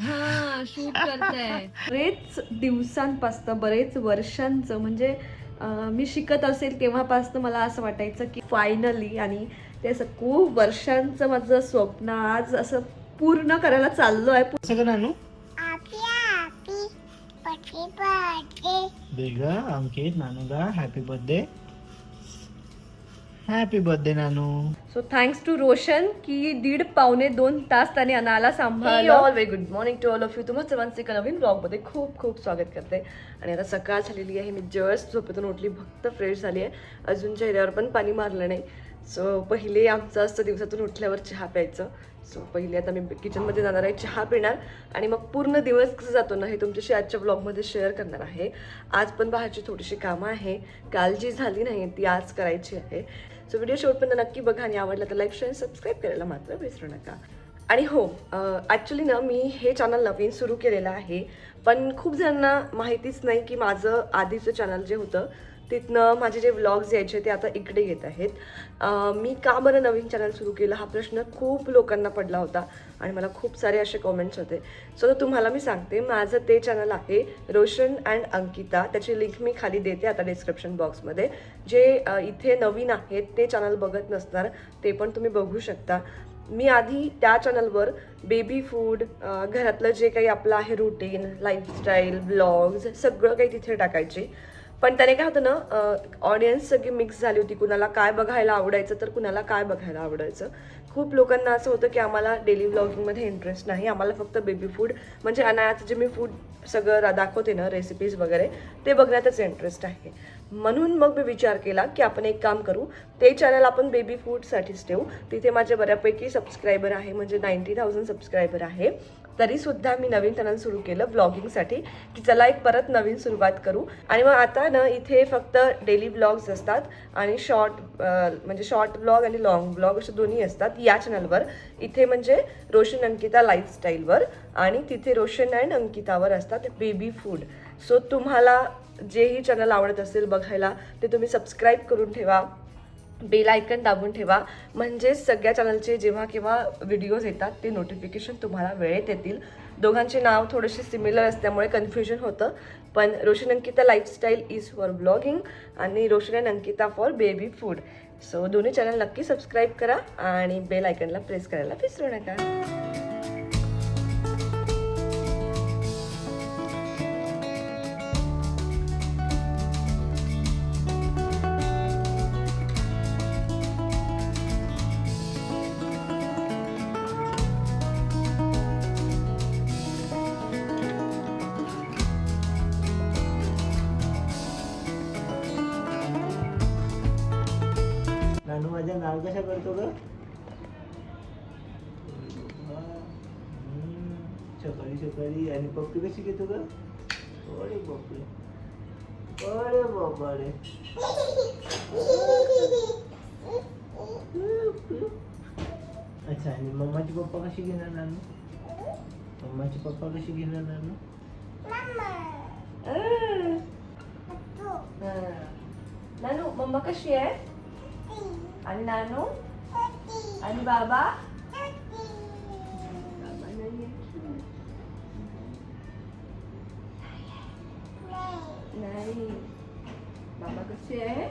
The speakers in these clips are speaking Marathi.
हा शूट करताय. बरेच दिवसांपासनं बरेच वर्षांचं म्हणजे मी शिकत असेल तेव्हापासनं मला असं वाटायचं की फायनली आणि ते असं खूप वर्षांचं माझं स्वप्न आज असं पूर्ण करायला चाललो आहे. Ankit नानूला happy birthday happy birthday Nanu so thanks to Roshan की दीड पावणे दोन तास त्याने अनाला सांभाळलं all very good morning to all of you तुम्हाला सर्वांचे एका नवीन ब्लॉगमध्ये खूप खूप स्वागत करते आणि आता सकाळ झालेली आहे मी जस्ट झोपेतून उठली फक्त फ्रेश झाली आहे अजून चेहऱ्यावर पण पाणी मारलं नाही सो पहिले आमचं असतं दिवसातून उठल्यावर चहा प्यायचं सो पहिले आता मी किचनमध्ये जाणार आहे चहा पिणार आणि मग पूर्ण दिवस कसं जातो ना हे तुमच्याशी आजच्या ब्लॉगमध्ये शेअर करणार आहे आज पण बाहेरची थोडीशी कामं आहे काल जी झाली नाही ती आज करायची आहे सो व्हिडिओ शेवटपर्यंत नक्की बघा आणि आवडला तर लाईक शेअर सबस्क्राईब करायला मात्र विसरू नका. आणि हो ॲक्च्युली ना मी हे चॅनल नवीन सुरू केलेलं आहे. पण खूप जणांना माहितीच नाही की माझं आधीचं चॅनल जे होतं तिथनं माझे जे व्लॉग्स यायचे ते आता इकडे येत आहेत. मी का बरं नवीन चॅनल सुरू केलं हा प्रश्न खूप लोकांना पडला होता आणि मला खूप सारे असे कॉमेंट्स होते. सो तुम्हाला मी सांगते माझं ते चॅनल आहे रोशन अँड अंकिता. त्याची लिंक मी खाली देते आता डिस्क्रिप्शन बॉक्समध्ये जे इथे नवीन आहेत ते चॅनल बघत नसणार ते पण तुम्ही बघू शकता. मी आधी त्या चॅनलवर बेबी फूड घरातलं जे काही आपलं आहे रुटीन लाईफस्टाईल ब्लॉग्स सगळं काही तिथे टाकायचे. पण त्याने काय होतं ना ऑडियन्स सगळी मिक्स झाली होती. कुणाला काय बघायला आवडायचं तर कुणाला काय बघायला आवडायचं. खूप लोकांना असं होतं की आम्हाला डेली ब्लॉगिंगमध्ये इंटरेस्ट नाही. आम्हाला फक्त बेबी फूड म्हणजे अनायाचं जे मी फूड सगळं दाखवते ना रेसिपीज वगैरे ते बघण्यातच इंटरेस्ट आहे. म्हणून मग मी विचार केला की आपण एक काम करू. ते चॅनल आपण बेबी फूडसाठीच ठेवू. तिथे माझे बऱ्यापैकी सबस्क्रायबर आहे म्हणजे नाईन्टी थाउजंड सबस्क्रायबर आहे. तरीसुद्धा मी नवीन टनल सुरू केलं ब्लॉगिंगसाठी की चला एक परत नवीन सुरुवात करू. आणि मग आता ना इथे फक्त डेली ब्लॉग्स असतात. आणि शॉर्ट म्हणजे शॉर्ट ब्लॉग आणि लॉंग ब्लॉग असे दोन्ही असतात या चॅनलवर इथे म्हणजे रोशन अंकिता लाईफस्टाईलवर आणि तिथे रोशन अँड अंकितावर असतात बेबी फूड सो तुम्हाला जेही चॅनल आवडत असेल बघायला ते तुम्ही सबस्क्राईब करून ठेवा. बेल आयकन दाबून ठेवा. म्हणजे सगळ्या चॅनलचे जेव्हा केव्हा व्हिडिओज येतात ते नोटिफिकेशन तुम्हाला वेळेत येतील. दोघांचे नाव थोडेसे सिमिलर असल्यामुळे कन्फ्युजन होतं. पण Roshan Ankita lifestyle is for blogging आणि Roshan and Ankita for baby food so दोन्ही चॅनल नक्की सबस्क्राईब करा आणि बेल आयकनला प्रेस करायला विसरू नका. माझ्या नाव कशा करतो ग सकाळी सकाळी आणि पप्पी कशी घेतो ग अरे बापरे अरे बापरे अच्छा आणि मम्माची पप्पा कशी घेणार नानू मम्माची पप्पा कशी घेणार नानू नानू मम्मा कशी आहे आणि नानू? आणि बाबा. नाही. बाबा कशी आहे.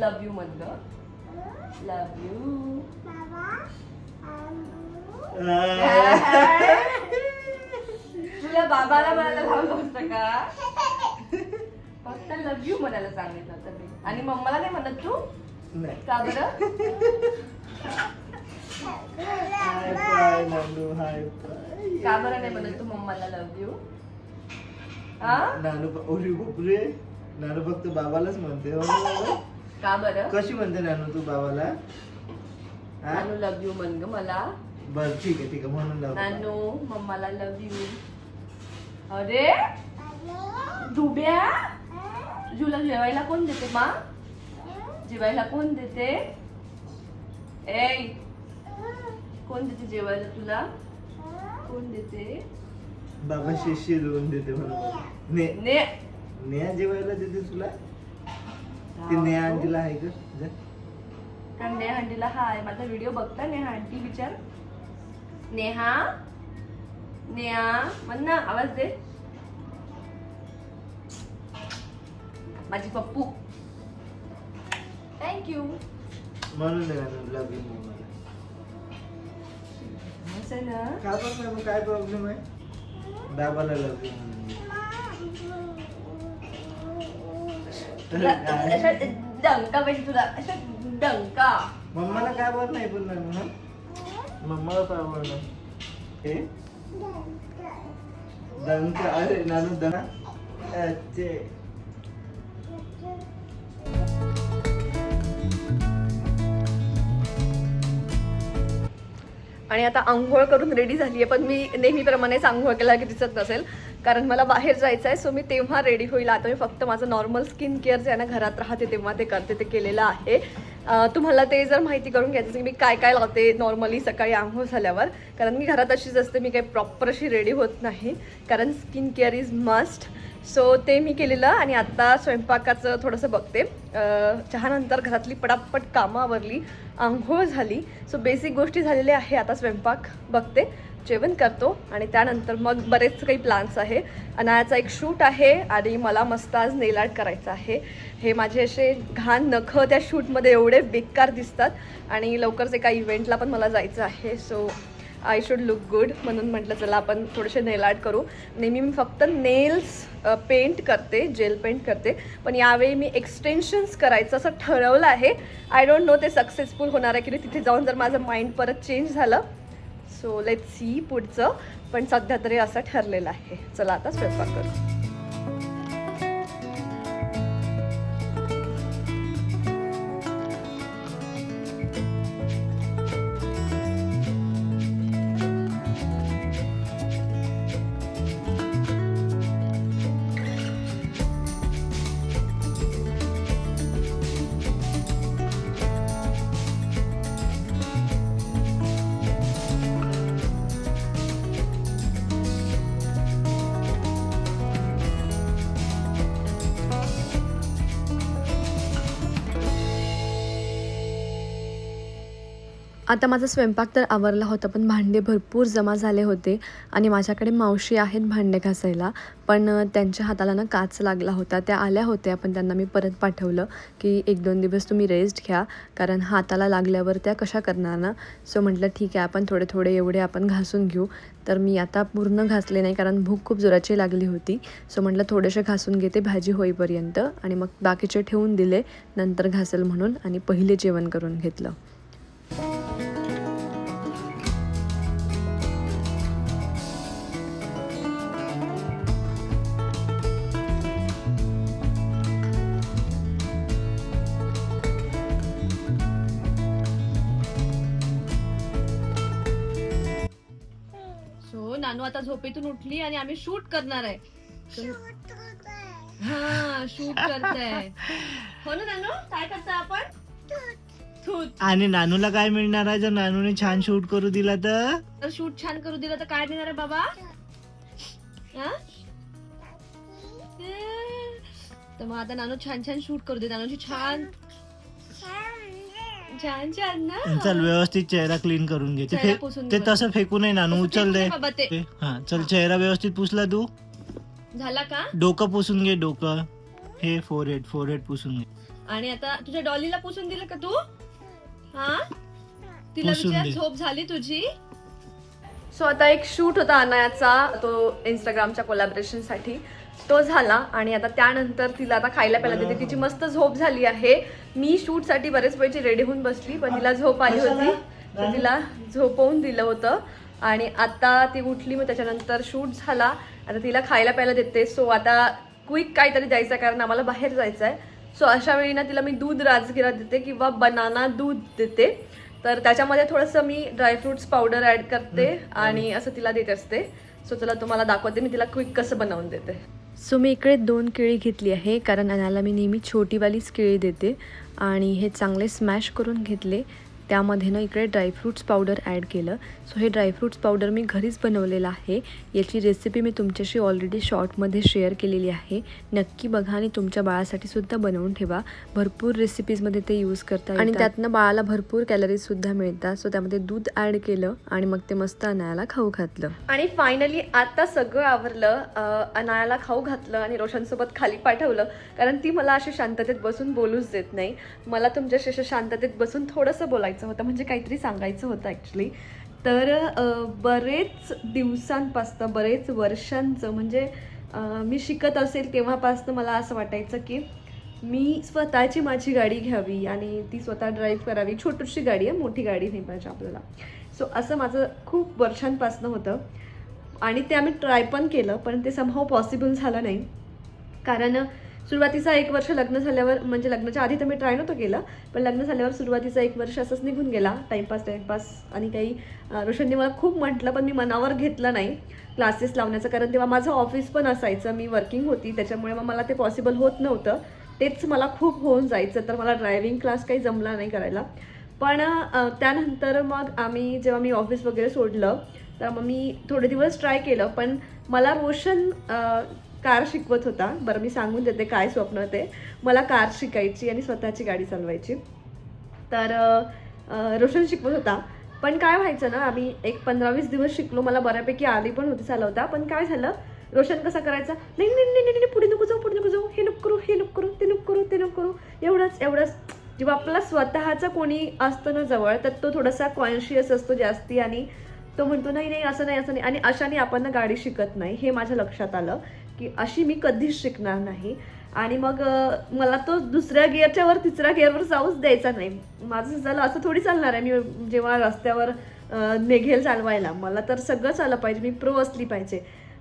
लव यू ग लव यू तुला बाबाला म्हणायला लावलं होतं का? फक्त लव यू म्हणायला सांगितलं होतं मी आणि मम्माला नाही म्हणत तू? नाही. का बरं? हाय पाय नानू हाय पाय. का बरं नाही म्हणत तू मम्माला लव यू हा नानू बापरे नानू फक्त बाबालाच म्हणते हो. ना? का बरं? कशी म्हणते नानू तू बाबाला? हा नानू लव यू म्हण ग मला. बर ठीक आहे ठीक आहे म्हणून लाव नानू मम्माला लव यू अरे? दुब्या तुला जेवायला कोण देते मा जेवायला कोण देते ए कोण देते जेवायला तुला कोण देते बाबा शिष्य लिहून देते म्हणून ने ने नेहा जेवायला देते तुला ती नेहा अंजीला आहे का. कारण नेहा आंटीला हाय माझा व्हिडिओ बघता नेहा आंटी विचार नेहा नेहा म्हण ना आवाज दे माझी पप्पू. थँक्यू म्हणून लव्ह यू मला असं ना का मग काय प्रॉब्लेम आहे? दाबाला यू अशा डंका पाहिजे तुला अशा डंका. मम्माला काय बोल नाही पण ना मम्माला काय बोलणार हे? दंक अरे नानू दना अच्छे. आणि आता आंघोळ करून रेडी झाली आहे पण मी नेहमीप्रमाणेच आंघोळ केला की दिसत नसेल. कारण मला बाहेर जायचं आहे सो मी तेव्हा रेडी होईल. आता मी फक्त माझं नॉर्मल स्किन केअर जे आहे ना घरात राहते तेव्हा ते करते ते केलेलं आहे. तुम्हाला ते जर माहिती करून घ्यायचं की मी काय काय लावते नॉर्मली सकाळी आंघोळ झाल्यावर. कारण मी घरात अशीच असते मी काही प्रॉपर अशी रेडी होत नाही. कारण skin care is must so ते मी केलेलं आणि आत्ता स्वयंपाकाचं थोडंसं बघते. चहानंतर घरातली पटापट कामं आवरली आंघोळ झाली. सो बेसिक गोष्टी झालेल्या आहे आता स्वयंपाक बघते जेवण करतो आणि त्यानंतर मग बरेच काही प्लान्स आहे. अनायाचा एक शूट आहे आणि मला मस्त आज नेलाट करायचं आहे. हे माझे असे घाण नखं त्या शूटमध्ये एवढे बेकार दिसतात आणि लवकरच एका इव्हेंटला पण मला जायचं आहे. So I should look good म्हणून म्हटलं चला आपण थोडेसे नेल आर्ट करू. नेहमी मी फक्त नेल्स पेंट करते जेल पेंट करते. पण यावेळी मी एक्सटेन्शन्स करायचं असं ठरवलं आहे. आय डोंट नो ते सक्सेसफुल होणार आहे की नाही. तिथे जाऊन जर माझं माइंड परत चेंज झालं. सो लेट सी पुढचं. पण सध्या तरी असं ठरलेलं आहे. चला आता स्वयंपाक करू. आता माझा स्वयंपाक तर आवरला होता पण भांडे भरपूर जमा झाले होते आणि माझ्याकडे मावशी आहेत भांडे घासायला. पण त्यांच्या हाताला ना काच लागला होता. त्या आल्या होत्या पण त्यांना मी परत पाठवलं की एक दोन दिवस तुम्ही रेस्ट घ्या कारण हाताला लागल्यावर त्या कशा करणार ना? सो म्हटलं ठीक आहे आपण थोडे थोडे एवढे आपण घासून घेऊ. तर मी आता पूर्ण घासले नाही कारण भूक खूप जोराची लागली होती. सो म्हटलं थोडेसे घासून घेते भाजी होईपर्यंत. आणि मग बाकीचे ठेवून दिले नंतर घासेल म्हणून आणि पहिले जेवण करून घेतलं. नानू आता झोपेतून उठली आणि आम्ही शूट करणार आहे. हा शूट करताय. हो ना नानू? काय करताय आपण? थूत. आणि नानूला काय मिळणार आहे? जर नानूने छान शूट करू दिला तर? तर शूट छान करू दिलं तर काय देणार आहे बाबा? हा? तर मग आता नानू छान छान शूट करू दे. नानूची छान छान छान ना. चल व्यवस्थित चेहरा क्लीन करून घे. ते चेहरा फे- पुसून ते घे. तसं फेकू नये नानू तसं उचल फेकू दे. नये बाबा ते. ते- हा चल चेहरा व्यवस्थित पुसला तू. झाला का? डोकं पुसून घे डोकं. हे फोरहेड फोरहेड पुसून घे. आणि आता तुझ्या डॉलीला पुसून दिलं का तू? हा? तिला पुसून विचार दे. झोप झाली तुझी? सो आता एक शूट होता अनायाचा तो इंस्टाग्रामच्या कोलॅबरेशनसाठी. तो झाला आणि आता त्यानंतर तिला आता खायला प्यायला देते. तिची मस्त झोप झाली आहे. मी शूटसाठी बरेच वेळची रेडी होऊन बसली पण तिला झोप आली होती. तर तिला झोपवून दिलं होतं. आणि आता ती उठली मग त्याच्यानंतर शूट झाला. आता तिला खायला प्यायला देते. सो आता क्विक काहीतरी द्यायचं आहे कारण आम्हाला बाहेर जायचं आहे सो अशा वेळी ना तिला मी दूध राजगिरा देते किंवा बनाना दूध देते. तर त्याच्यामध्ये थोडंसं मी ड्रायफ्रुट्स पावडर ॲड करते आणि असं तिला देत असते. सो चला तुम्हाला दाखवते. मी तिला क्विक कसं बनवून देते. सो मी इकडे दोन केळी घेतली आहे कारण अनाला मी नेहमी छोटीवालीच केळी देते आणि हे चांगले स्मॅश करून घेतले. त्यामध्ये ना इकडे ड्रायफ्रूट्स पावडर ॲड केलं. सो हे ड्रायफ्रूट्स पावडर मी घरीच बनवलेलं आहे. याची रेसिपी मी तुमच्याशी ऑलरेडी शॉर्टमध्ये शेअर केलेली आहे. नक्की बघा आणि तुमच्या बाळासाठी सुद्धा बनवून ठेवा. भरपूर रेसिपीजमध्ये ते यूज करता आणि त्यातनं बाळाला भरपूर कॅलरीजसुद्धा मिळतात. सो त्यामध्ये दूध ॲड केलं आणि मग ते मस्त अनायाला खाऊ घातलं. आणि फायनली आता सगळं आवरलं. अनायाला खाऊ घातलं आणि रोशनसोबत खाली पाठवलं. कारण ती मला अशी शांततेत बसून बोलूच देत नाही. मला तुमच्याशी शांततेत बसून थोडंसं बोलायचं होतं म्हणजे काहीतरी सांगायचं होतं ॲक्च्युली तर बरेच दिवसांपासनं बरेच वर्षांचं म्हणजे मी शिकत असेल तेव्हापासनं मला असं वाटायचं की मी स्वतःची माझी गाडी घ्यावी आणि ती स्वतः ड्राईव्ह करावी. छोटीशी गाडी आहे मोठी गाडी नाही पाहिजे आपल्याला. सो असं माझं खूप वर्षांपासनं होतं. आणि ते आम्ही ट्राय पण केलं पण ते समहाव पॉसिबल झालं नाही. कारण सुरुवातीचा एक वर्ष लग्न झाल्यावर म्हणजे लग्नाच्या आधी तर मी ट्राय नव्हतं केलं पण लग्न झाल्यावर सुरुवातीचा एक वर्ष असंच निघून गेला टाईमपास टाईमपास आणि काही रोशनने मला खूप म्हटलं पण मी मनावर घेतलं नाही क्लासेस लावण्याचं. कारण तेव्हा माझं ऑफिस पण असायचं मी वर्किंग होती त्याच्यामुळे मग मला ते पॉसिबल होत नव्हतं. तेच मला खूप होऊन जायचं तर मला ड्रायव्हिंग क्लास काही जमला नाही करायला. पण त्यानंतर मग आम्ही जेव्हा मी ऑफिस वगैरे सोडलं तर मग मी थोडे दिवस ट्राय केलं पण मला रोशन कार शिकवत होता. बरं मी सांगून देते काय स्वप्न ते. मला कार शिकायची आणि स्वतःची गाडी चालवायची. तर रोशन शिकवत होता. पण काय व्हायचं ना आम्ही एक पंधरा वीस दिवस शिकलो. मला बऱ्यापैकी आली पण होती चालवता. पण काय झालं रोशन कसा करायचा नाही नाही नाही नाही नाही, पुढे नको जाऊ पुढे नको जाऊ. हे नको करू हे नको करू ते नको करू ते नको करू. एवढंच एवढंच. जेव्हा आपला स्वतःचा कोणी असतं ना जवळ तर तो थोडासा कॉन्शियस असतो जास्ती आणि तो म्हणतो नाही नाही असं नाही असं नाही. आणि अशाने आपण ना गाडी शिकत नाही. हे माझ्या लक्षात आलं. की अशी मी कधीच शिकणार नाही. आणि मग मला तो दुसऱ्या गिअरच्या वर तिसऱ्या गिअरवर जाऊच द्यायचा नाही. माझं झालं असं थोडी चालणार आहे मी जेव्हा रस्त्यावर निघेल चालवायला. मला तर सगळं चाललं पाहिजे मी प्रो असली पाहिजे.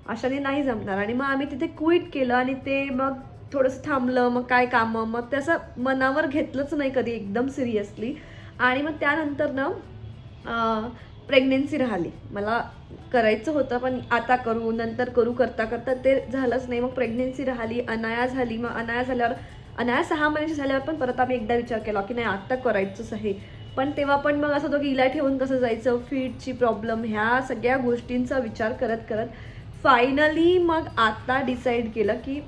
अशाने नाही जमणार. आणि मग आम्ही तिथे क्विट केलं आणि ते मग थोडंसं थांबलं मग काय कामं मग त्याचं मनावर घेतलंच नाही कधी एकदम सिरियसली आणि मग त्यानंतर ना प्रेग्नेन्सी राहिली. मला करायचं होतं पण आता करू नंतर करू करता करता ते झालंच नाही. मग प्रेग्नेन्सी राहिली अनाया झाली. मग अनाया झाल्यावर अनाया सहा महिन्याची झाल्यावर पण परत आम्ही एकदा विचार केला की नाही आत्ता करायचंच आहे. पण तेव्हा पण मग असं होतं की इला ठेवून कसं जायचं? फीटची प्रॉब्लेम ह्या सगळ्या गोष्टींचा विचार करत करत फायनली मग आत्ता डिसाईड केलं की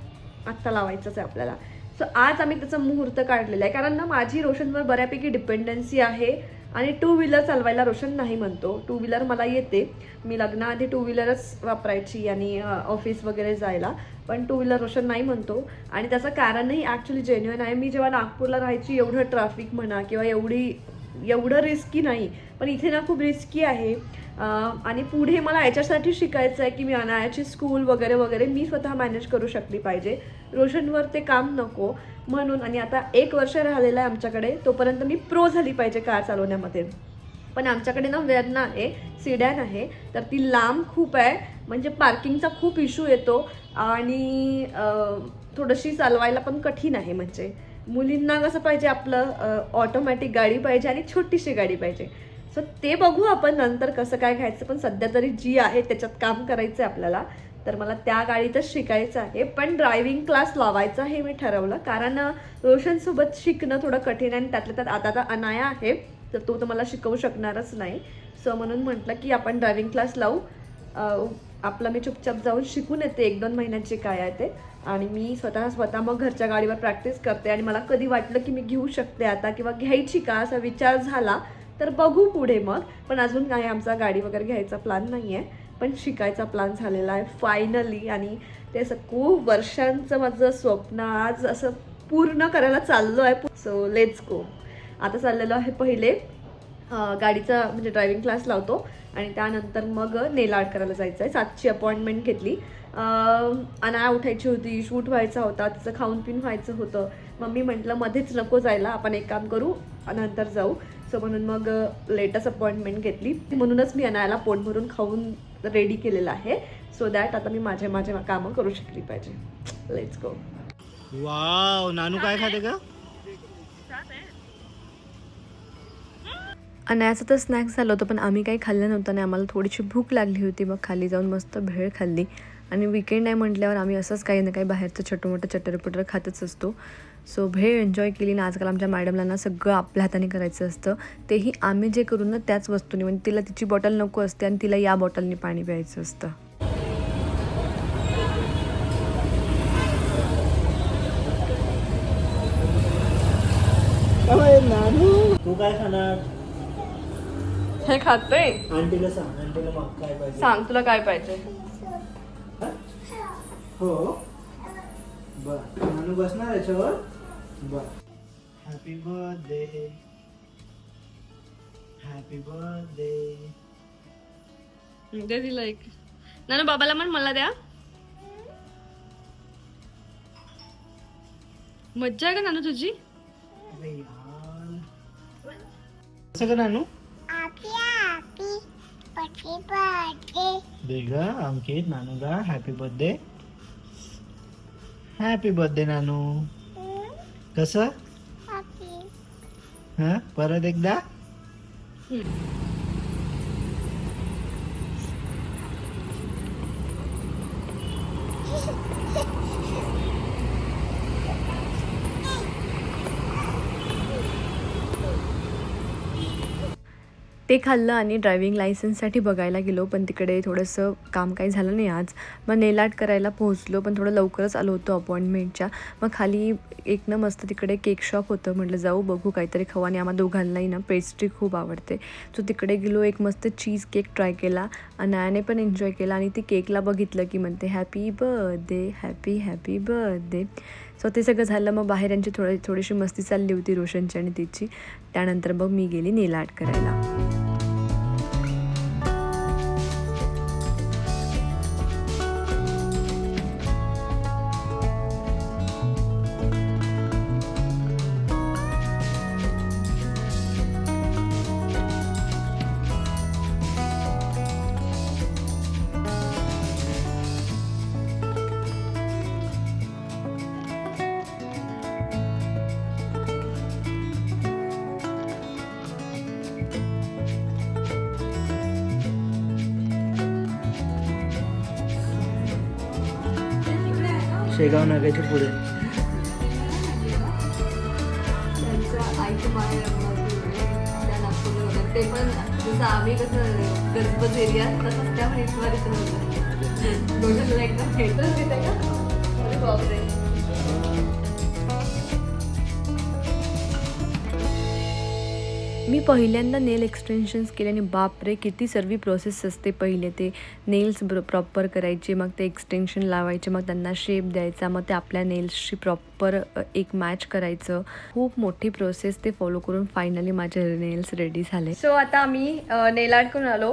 आत्ता लावायचंच आहे आपल्याला. सो आज आम्ही त्याचा मुहूर्त काढलेला आहे. कारण ना माझी रोशनवर बऱ्यापैकी डिपेंडन्सी आहे. आणि टू व्हीलर चालवायला रोशन नाही म्हणतो. टू व्हीलर मला येते. मी लग्नाआधी टू व्हीलरच वापरायची आणि ऑफिस वगैरे जायला. पण टू व्हीलर रोशन नाही म्हणतो. आणि त्याचं कारणही ॲक्च्युली जेन्युअन आहे. मी जेव्हा नागपूरला राहायची एवढं ट्रॅफिक म्हणा किंवा एवढी एवढं रिस्की नाही. पण इथे ना खूप रिस्की आहे. आणि पुढे मला याच्यासाठी शिकायचं आहे की मी अनायाची स्कूल वगैरे वगैरे मी स्वतः मॅनेज करू शकली पाहिजे. रोशनवर ते काम नको म्हणून आणि आता एक वर्ष राहिलेलं आहे आमच्याकडे तोपर्यंत मी प्रो झाली पाहिजे कार चालवण्यामध्ये. पण आमच्याकडे ना वेरना आहे सिडॅन आहे तर ती लांब खूप आहे. म्हणजे पार्किंगचा खूप इश्यू येतो आणि थोडंशी थोडीशी चालवायला पण कठीण आहे म्हणजे. मुलींना कसं पाहिजे आपलं ऑटोमॅटिक गाडी पाहिजे आणि छोटीशी गाडी पाहिजे. सो ते बघू आपण नंतर कसं काय घ्यायचं पण सध्या तरी जी आहे त्याच्यात काम करायचं आहे आपल्याला. तर मला त्या गाडीतच शिकायचं आहे. पण ड्रायव्हिंग क्लास लावायचा हे मी ठरवलं. कारण रोशनसोबत शिकणं थोडं कठीण आहे आणि त्यातल्या त्यात आता आता अनाया आहे. तर तो तर मला शिकवू शकणारच नाही. सो म्हणून म्हटलं की आपण ड्रायव्हिंग क्लास लावू. आपलं मी चुपचाप जाऊन शिकून येते. एक दोन महिन्याचे काय आहे ते. आणि मी स्वतः स्वतः मग घरच्या गाडीवर प्रॅक्टिस करते. आणि मला कधी वाटलं की मी घेऊ शकते आता किंवा घ्यायची का असा विचार झाला. तर बघू पुढे मग. पण अजून काय आमचा गाडी वगैरे घ्यायचा प्लॅन नाही आहे पण शिकायचा प्लॅन झालेला आहे फायनली आणि ते असं खूप वर्षांचं माझं स्वप्न आज असं पूर्ण करायला चाललो आहे. सो लेट्स गो आता चाललेलो आहे पहिले गाडीचा म्हणजे ड्रायव्हिंग क्लास लावतो आणि त्यानंतर मग नेल आर्ट करायला जायचं आहे सातची अपॉइंटमेंट घेतली अनाया उठायची होती शूट व्हायचा होता तिचं खाऊन पिऊन व्हायचं होतं. मम्मी म्हटलं मध्येच नको जायला आपण एक काम करू नंतर जाऊ. सो म्हणून मग लेटेस्ट अपॉइंटमेंट घेतली. म्हणूनच मी अनायाला पोट भरून खाऊन रेडी केलेलं आहे. सो दॅट आता मी माझे माझे कामं करू शकली पाहिजे. लेट्स गो वाव नानू काय खाते का अनायाचं तर स्नॅक्स झालं होतं पण आम्ही काही खाल्लं नव्हतं आणि आम्हाला थोडीशी भूक लागली होती मग खाली जाऊन मस्त भेळ खाल्ली. आणि विकेंड आहे म्हटल्यावर आम्ही असंच काही ना काही बाहेरचं छोटं मोठं चटरपटर खातच असतो. सो भेळ एन्जॉय केली ना आजकाल आमच्या मॅडमला ना सगळं आपल्या हाताने करायचं असतं. तेही आम्ही जे करू ना त्याच वस्तूने. म्हणजे तिला तिची बॉटल नको असते आणि तिला या बॉटलने पाणी प्यायचं असतं. तू काय खाणार? हे खातोय? आंटीला सांग. आंटीला मग काय पाहिजे? सांग तुला काय पाहिजे? हा? हो. बर. नानू बसणार याच्यावर? हॅपी बर्थडे हॅपी बर्थडे दे तिला एक. नानू बाबाला म्हण मला द्या. मज्जा आहे का नानू तुझी? अरे यार. कसं का नानू? Happy, happy, happy birthday. दे ग Ankit नानूला. Happy birthday happy birthday Nanu? कसं. हा? परत एकदा? ते खाल्लं आणि ड्रायव्हिंग लायसन्ससाठी बघायला गेलो पण तिकडे थोडंसं काम काही झालं नाही आज. मग नेलाट करायला पोहोचलो पण थोडं लवकरच आलो होतो अपॉइंटमेंटच्या. मग खाली एक ना मस्त तिकडे केक शॉप होतं म्हटलं जाऊ बघू काहीतरी खाऊ. आणि आम्हा दोघांनाही ना पेस्ट्री खूप आवडते. सो तिकडे गेलो एक मस्त चीज केक ट्राय केला. अनायाने पण एन्जॉय केला आणि ती केकला बघितलं की म्हणते happy birthday happy happy birthday so ते सगळं झालं मग बाहेर यांची थोडी थोडीशी मस्ती चालली होती रोशनची आणि तिची. त्यानंतर मग मी गेली नेलाट करायला. शेगाव नगरच्या पुढे. त्या ते पण जसं आम्ही कसं गजबज एरिया तसंच त्या म्हैसवारीचं होतं एकदम भेटच देते का? अरे बापरे. मी पहिल्यांदा नेल एक्सटेन्शन्स केले आणि बापरे किती सर्व प्रोसेस असते पहिले ते. नेल्स प्रॉपर करायचे मग ते एक्सटेन्शन लावायचे मग त्यांना शेप द्यायचा मग ते आपल्या नेल्सशी प्रॉपर एक मॅच करायचं. खूप मोठी प्रोसेस ते फॉलो करून फायनली माझे नेल्स रेडी झाले. सो आता आम्ही नेल आर्ट करून आलो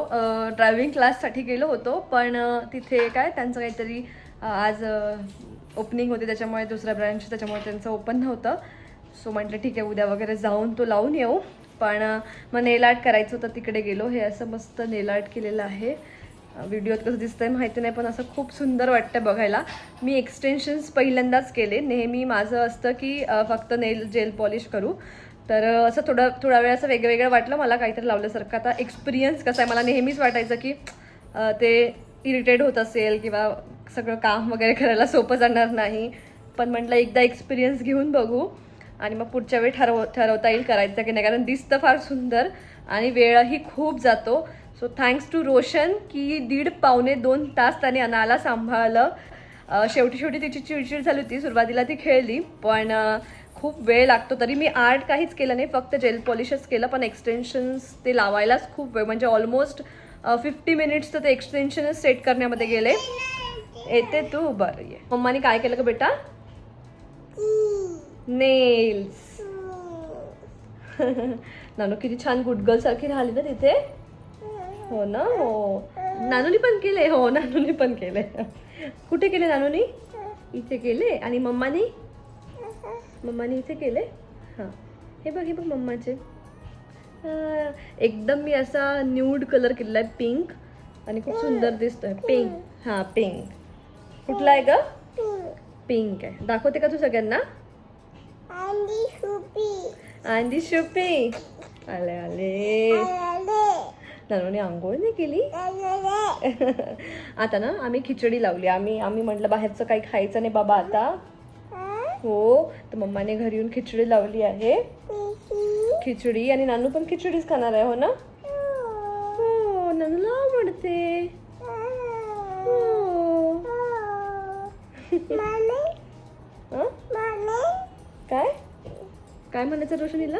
ड्रायव्हिंग क्लाससाठी गेलो होतो पण तिथे काय त्यांचं काहीतरी आज ओपनिंग होते त्याच्यामुळे दुसऱ्या ब्रँच त्याच्यामुळे त्यांचं ओपन नव्हतं. सो म्हटलं ठीक आहे उद्या वगैरे जाऊन तो लावून येऊ. पण मग नेल आर्ट करायचं होतं तिकडे गेलो. हे असं मस्त नेल आर्ट केलेलं आहे. व्हिडिओत कसं दिसतंय माहिती नाही पण असं खूप सुंदर वाटतं बघायला. मी एक्सटेन्शन्स पहिल्यांदाच केले. नेहमी माझं असतं की फक्त नेल जेल पॉलिश करू. तर असं थोडं थोडा वेळ असं वेगळं वाटलं. मला काहीतरी लावल्यासारखं आता एक्सपिरियन्स कसा आहे मला नेहमीच वाटायचं की ते इरिटेट होत असेल किंवा सगळं काम वगैरे करायला सोपं जाणार नाही. पण म्हटलं एकदा एक्सपिरियन्स घेऊन बघू. आणि मग पुढच्या वेळी ठरव ठरवता येईल करायचं की नाही. कारण दिसतं फार सुंदर आणि वेळही खूप जातो. सो थँक्स टू रोशन की दीड पावणे दोन तास त्याने अनाला सांभाळलं. शेवटी शेवटी तिची चिडचिड झाली होती. सुरुवातीला ती खेळली पण खूप वेळ लागतो. तरी मी आर्ट काहीच केलं नाही. फक्त जेल पॉलिशच केलं पण एक्सटेन्शन्स ते लावायलाच खूप वेळ. म्हणजे ऑलमोस्ट फिफ्टी मिनिट्स तर ते एक्सटेन्शनच सेट करण्यामध्ये गेले. येते तू? बरं ये. मम्माने काय केलं का बेटा? नेल्स. नानू किती छान गुड गर्ल सारखी राहिली ना तिथे. हो ना हो. नानूनी पण केले हो नानूनी पण केले. कुठे केले नानूनी? इथे केले. आणि मम्मानी? मम्मानी इथे केले? हां. हे बघ हे बघ मम्माचे. एकदम मी असा न्यूड कलर केलेला आहे पिंक आणि खूप सुंदर दिसतोय. पिंक हां पिंक कुठला आहे का पिंक आहे. दाखवते का तू सगळ्यांना? आणि शुपी आले आले. ननूने आंघोळ नाही केली? आता ना आम्ही खिचडी लावली. आम्ही आम्ही म्हटलं बाहेरचं काही खायचं नाही बाबा आता. हो? तर मम्माने घरी येऊन खिचडी लावली आहे. खिचडी? आणि नानू पण खिचडीच खाणार आहे हो ना? हो. नानूला आवडते. हं? काय म्हणायचं रोशनीला?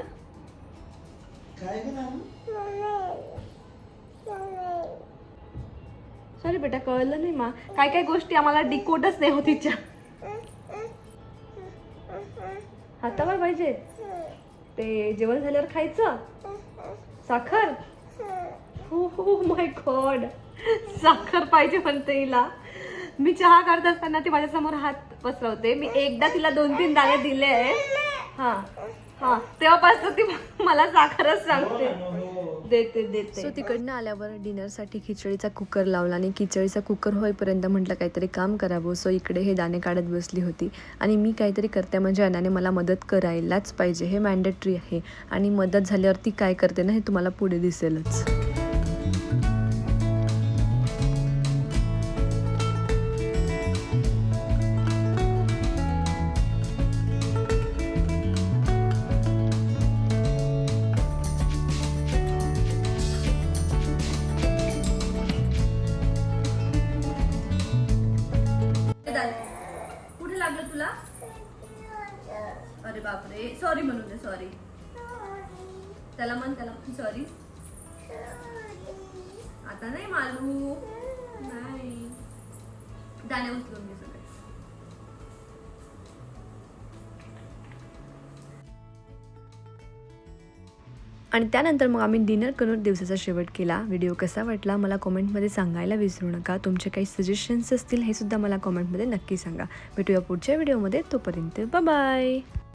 सॉरी बेटा कळलं नाही मा. काय काय गोष्टी आम्हाला डिकोडच नाही होत तिच्या. हातावर पाहिजे. ते जेवण झाल्यावर खायचं. साखर. हो हो माय गॉड साखर पाहिजे म्हणते हिला. मी चहा करत असताना ती माझ्यासमोर हात पसरवते. मी एकदा तिला दोन तीन दाणे दिले आहे हा. हा. तेव्हापासून ती मला साखरच सांगते. देते देते. सो तिकडनं आल्यावर डिनरसाठी खिचडीचा कुकर लावला आणि खिचडीचा कुकर होईपर्यंत म्हटलं काहीतरी काम करावं. सो इकडे हे दाणे काढत बसली होती. आणि मी काहीतरी करते म्हणजे अनाने मला मदत करायलाच पाहिजे. हे मॅन्डेटरी आहे. आणि मदत झाल्यावर ती काय करते ना हे तुम्हाला पुढे दिसेलच. सॉरी म्हणून दे सॉरी त्याला म्हण त्याला सॉरी आता नाही मारू. नाही. दाणे उचलून घे सगळे. आणि त्यानंतर मग आम्ही डिनर करून दिवसाचा शेवट केला. व्हिडिओ कसा वाटला मला कॉमेंटमध्ये सांगायला विसरू नका. तुमचे काही सजेशन्स असतील हे सुद्धा मला कॉमेंटमध्ये नक्की सांगा. भेटूया पुढच्या व्हिडिओमध्ये तोपर्यंत बाय